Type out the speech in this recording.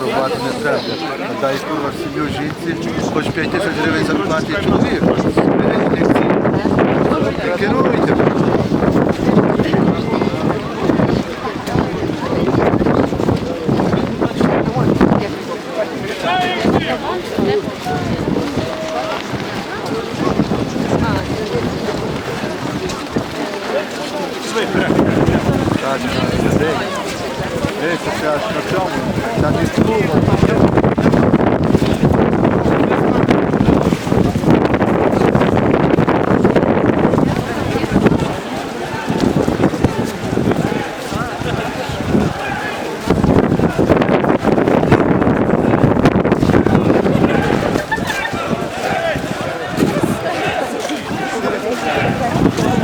рубати не треба. А дай курва сім'ю жінці, хоч 5 тисяч гривень зарплати чоловік. Беріть лекції. Керуйте. Так, так, дивіться, це аж на цьому. Там і Yeah.